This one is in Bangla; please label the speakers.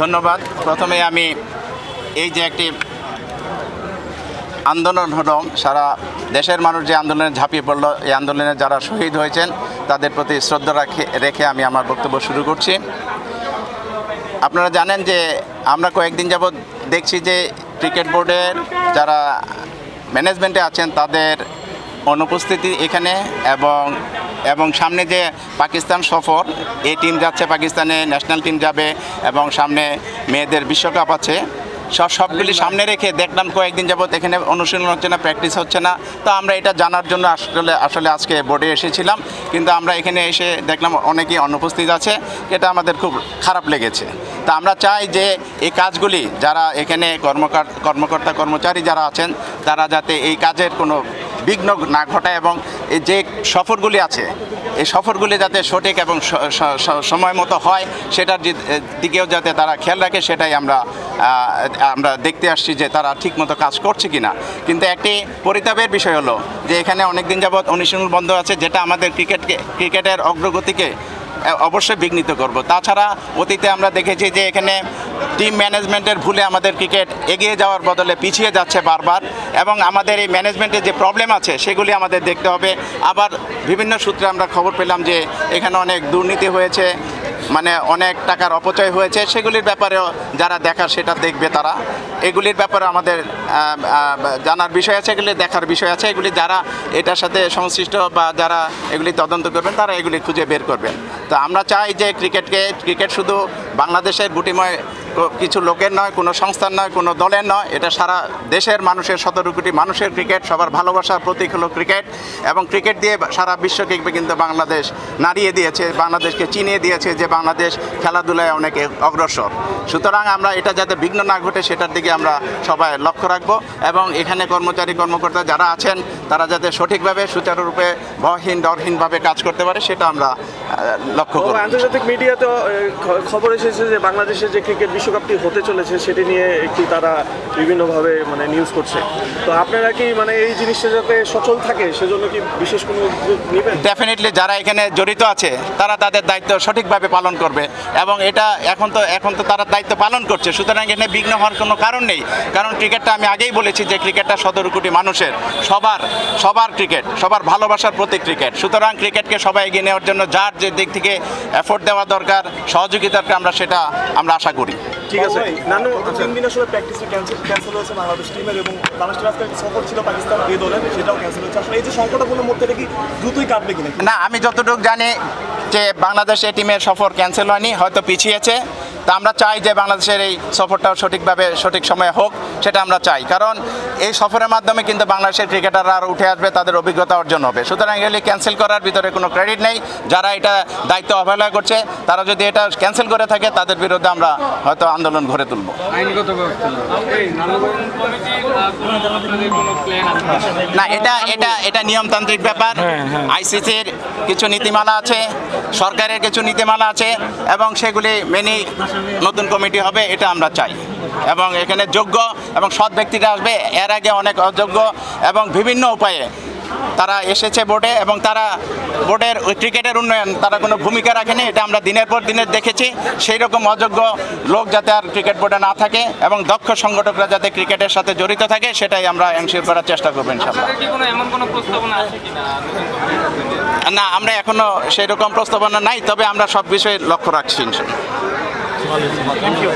Speaker 1: ধন্যবাদ। প্রথমে আমি এই যে একটি আন্দোলন হলো, সারা দেশের মানুষ যে আন্দোলনে ঝাঁপিয়ে পড়ল, এই আন্দোলনে যারা শহীদ হয়েছেন, তাদের প্রতি শ্রদ্ধা রাখে, রেখে আমি আমার বক্তব্য শুরু করছি। আপনারা জানেন যে আমরা কয়েকদিন যাবৎ দেখছি যে ক্রিকেট বোর্ডের যারা ম্যানেজমেন্টে আছেন, তাদের অনুপস্থিতি এখানে এবং এবং সামনে যে পাকিস্তান সফর, এই টিম যাচ্ছে পাকিস্তানে ন্যাশনাল টিম যাবে এবং সামনে মেয়েদের বিশ্বকাপ আছে। সব সবগুলি সামনে রেখে দেখলাম কয়েকদিন যাবৎ এখানে অনুশীলন হচ্ছে না প্র্যাকটিস হচ্ছে না। তো আমরা এটা জানার জন্য আসলে আসলে আজকে বোর্ডে এসেছিলাম। কিন্তু আমরা এখানে এসে দেখলাম অনেকেই অনুপস্থিত আছে, এটা আমাদের খুব খারাপ লেগেছে। তা আমরা চাই যে এই কাজগুলি, যারা এখানে কর্মকার কর্মকর্তা কর্মচারী যারা আছেন, তারা যাতে এই কাজের কোনো বিঘ্ন না ঘটায় এবং যে সফরগুলি আছে, এই সফরগুলি যাতে সঠিক এবং সময় মতো হয়, সেটার দিকেও যাতে তারা খেয়াল রাখে, সেটাই আমরা আমরা দেখতে আসছি যে তারা ঠিকমতো কাজ করছে কি না কিন্তু একটি পরিতাপের বিষয় হলো যে এখানে অনেকদিন যাবৎ অনুশীলন বন্ধ আছে, যেটা আমাদের ক্রিকেটকে, ক্রিকেটের অগ্রগতিকে অবশ্যই বিঘ্নিত করব। তাছাড়া অতীতে আমরা দেখেছি যে এখানে টিম ম্যানেজমেন্টের ভুলে আমাদের ক্রিকেট এগিয়ে যাওয়ার বদলে পিছিয়ে যাচ্ছে বারবার এবং আমাদের এই ম্যানেজমেন্টের যে প্রবলেম আছে, সেগুলি আমাদের দেখতে হবে। আবার বিভিন্ন সূত্রে আমরা খবর পেলাম যে এখানে অনেক দুর্নীতি হয়েছে মানে অনেক টাকার অপচয় হয়েছে, সেগুলির ব্যাপারেও যারা দেখার সেটা দেখবে তারা। এগুলির ব্যাপারে আমাদের জানার বিষয় আছে, এগুলি দেখার বিষয় আছে। এগুলি যারা এটার সাথে সংশ্লিষ্ট বা যারা এগুলি তদন্ত করবেন, তারা এগুলি খুঁজে বের করবেন। তো আমরা চাই যে ক্রিকেটকে ক্রিকেট শুধু বাংলাদেশের গুটিময় কিছু লোকের নয় কোনো সংস্থার নয় কোনো দলের নয়। এটা সারা দেশের মানুষের সতেরো কোটি মানুষের ক্রিকেট সবার ভালোবাসার প্রতীক হলো ক্রিকেট এবং ক্রিকেট দিয়ে সারা বিশ্বকে কিন্তু বাংলাদেশ নাড়িয়ে দিয়েছে বাংলাদেশকে চিনিয়ে দিয়েছে যে বাংলাদেশ খেলাধুলায় অনেক অগ্রসর। সুতরাং আমরা এটা যাতে বিঘ্ন না ঘটে সেটার দিকে আমরা সবাই লক্ষ্য রাখব এবং এখানে কর্মচারী কর্মকর্তা যারা আছেন তারা যাতে সঠিকভাবে সুচারুরূপে ভয়হীন ডরহীনভাবে কাজ করতে পারে সেটা আমরা লক্ষ্য করব।
Speaker 2: আন্তর্জাতিক মিডিয়াতে খবর এসেছে যে বাংলাদেশে যে ক্রিকেট বিশ্বকাপটি হতে চলেছে, সেটি নিয়ে একটি তারা বিভিন্নভাবে মানে নিউজ করছে। তো আপনারা কি মানে এই জিনিসটা যাতে সচল থাকে, সেজন্য কি বিশেষ কোনো উদ্যোগ নেবেন?
Speaker 1: ডেফিনেটলি যারা এখানে জড়িত আছে, তারা তাদের দায়িত্ব সঠিকভাবে পালন করবে এবং এটা এখন তো এখন তো তারা দায়িত্ব পালন করছে। সুতরাং এখানে বিঘ্ন হওয়ার কোনো কারণ নেই। কারণ ক্রিকেটটা আমি আগেই বলেছি যে ক্রিকেটটা সতেরো কোটি মানুষের, সবার সবার ক্রিকেট, সবার ভালোবাসার প্রতি ক্রিকেট। সুতরাং ক্রিকেটকে সবাই এগিয়ে নেওয়ার জন্য যার যে দিক থেকে এফোর্ট দেওয়া দরকার সহযোগিতাকে আমরা সেটা আমরা আশা করি।
Speaker 2: ঠিক আছে। নানু
Speaker 3: তিন দিন আসলে প্র্যাকটিস ক্যান্সেল ক্যান্সেল হয়েছে বাংলাদেশ টিমের এবং বাংলাদেশ টিমের আজকে সফর ছিল পাকিস্তান এই দলের সেটাও ক্যান্সেল হয়েছে। আসলে এই যে সংকটপূর্ণ এটা কি দ্রুতই কাটবে কিনা?
Speaker 1: না আমি যতটুকু জানি যে বাংলাদেশ এ টিমের সফর ক্যান্সেল হয়নি হয়তো পিছিয়েছে। তা আমরা চাই যে বাংলাদেশের এই সফরটাও সঠিকভাবে সঠিক সময়ে হোক সেটা আমরা চাই। কারণ এই সফরের মাধ্যমে কিন্তু বাংলাদেশের ক্রিকেটাররা আর উঠে আসবে তাদের অভিজ্ঞতা অর্জন হবে। সুতরাং এগুলি ক্যান্সেল করার ভিতরে কোনো ক্রেডিট নেই। যারা এটা দায়িত্ব অবহেলা করছে তারা যদি এটা ক্যান্সেল করে থাকে তাদের বিরুদ্ধে আমরা হয়তো আন্দোলন গড়ে তুলব। না এটা এটা এটা নিয়মতান্ত্রিক ব্যাপার। আইসিসির কিছু নীতিমালা আছে সরকারের কিছু নীতিমালা আছে এবং সেগুলি মেনেই নতুন কমিটি হবে এটা আমরা চাই। এবং এখানে যোগ্য এবং সৎ ব্যক্তিরা আসবে এর আগে অনেক অযোগ্য এবং বিভিন্ন উপায়ে তারা এসেছে বোর্ডে এবং তারা বোর্ডের ক্রিকেটের উন্নয়ন তারা কোনো ভূমিকা রাখেনি এটা আমরা দিনের পর দিনের দেখেছি। সেই রকম অযোগ্য লোক যাতে আর ক্রিকেট বোর্ডে না থাকে এবং দক্ষ সংগঠকরা যাতে ক্রিকেটের সাথে জড়িত থাকে সেটাই আমরা এনশিওর করার চেষ্টা করব ইনশাল্লাহ না আমরা এখনও সেই রকম প্রস্তাবনা নাই তবে আমরা সব বিষয়ে লক্ষ্য রাখছি ইনশাল্লাহ Thank you.